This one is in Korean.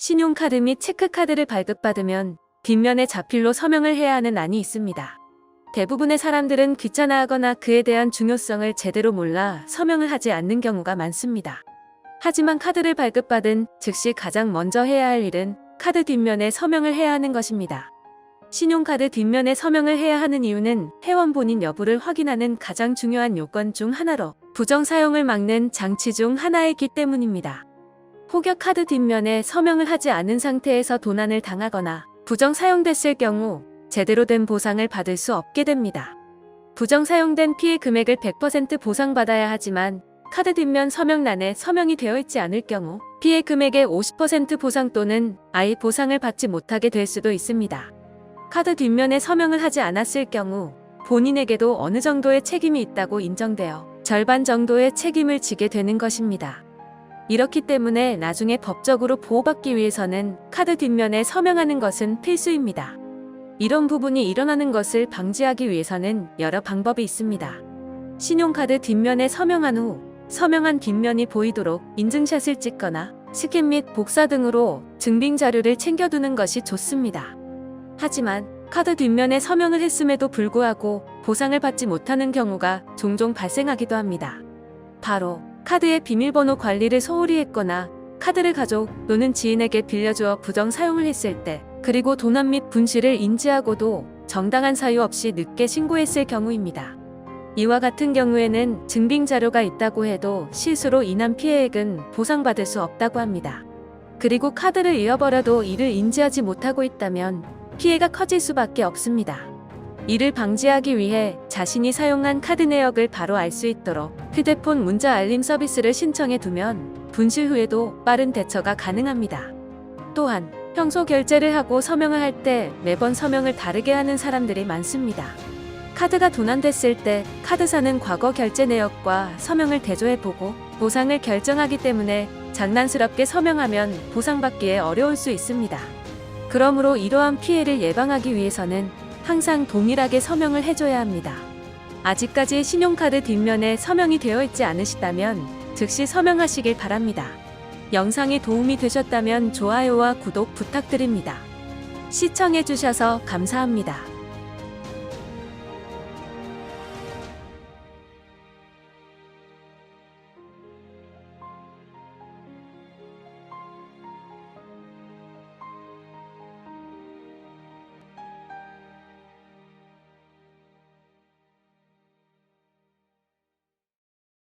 신용카드 및 체크카드를 발급받으면 뒷면에 자필로 서명을 해야 하는 안이 있습니다. 대부분의 사람들은 귀찮아하거나 그에 대한 중요성을 제대로 몰라 서명을 하지 않는 경우가 많습니다. 하지만 카드를 발급받은 즉시 가장 먼저 해야 할 일은 카드 뒷면에 서명을 해야 하는 것입니다. 신용카드 뒷면에 서명을 해야 하는 이유는 회원 본인 여부를 확인하는 가장 중요한 요건 중 하나로 부정 사용을 막는 장치 중 하나이기 때문입니다. 혹여 카드 뒷면에 서명을 하지 않은 상태에서 도난을 당하거나 부정 사용됐을 경우 제대로 된 보상을 받을 수 없게 됩니다. 부정 사용된 피해 금액을 100% 보상받아야 하지만 카드 뒷면 서명란에 서명이 되어 있지 않을 경우 피해 금액의 50% 보상 또는 아예 보상을 받지 못하게 될 수도 있습니다. 카드 뒷면에 서명을 하지 않았을 경우 본인에게도 어느 정도의 책임이 있다고 인정되어 절반 정도의 책임을 지게 되는 것입니다. 이렇기 때문에 나중에 법적으로 보호받기 위해서는 카드 뒷면에 서명하는 것은 필수입니다. 이런 부분이 일어나는 것을 방지하기 위해서는 여러 방법이 있습니다. 신용카드 뒷면에 서명한 후 서명한 뒷면이 보이도록 인증샷을 찍거나 스캔 및 복사 등으로 증빙 자료를 챙겨두는 것이 좋습니다. 하지만 카드 뒷면에 서명을 했음에도 불구하고 보상을 받지 못하는 경우가 종종 발생하기도 합니다. 바로 카드의 비밀번호 관리를 소홀히 했거나 카드를 가족 또는 지인에게 빌려주어 부정 사용을 했을 때 그리고 도난 및 분실을 인지하고도 정당한 사유 없이 늦게 신고했을 경우입니다. 이와 같은 경우에는 증빙 자료가 있다고 해도 실수로 인한 피해액은 보상받을 수 없다고 합니다. 그리고 카드를 잃어버려도 이를 인지하지 못하고 있다면 피해가 커질 수밖에 없습니다. 이를 방지하기 위해 자신이 사용한 카드 내역을 바로 알 수 있도록 휴대폰 문자 알림 서비스를 신청해 두면 분실 후에도 빠른 대처가 가능합니다. 또한 평소 결제를 하고 서명을 할 때 매번 서명을 다르게 하는 사람들이 많습니다. 카드가 도난됐을 때 카드사는 과거 결제 내역과 서명을 대조해보고 보상을 결정하기 때문에 장난스럽게 서명하면 보상받기에 어려울 수 있습니다. 그러므로 이러한 피해를 예방하기 위해서는 항상 동일하게 서명을 해줘야 합니다. 아직까지 신용카드 뒷면에 서명이 되어 있지 않으시다면 즉시 서명하시길 바랍니다. 영상이 도움이 되셨다면 좋아요와 구독 부탁드립니다. 시청해주셔서 감사합니다.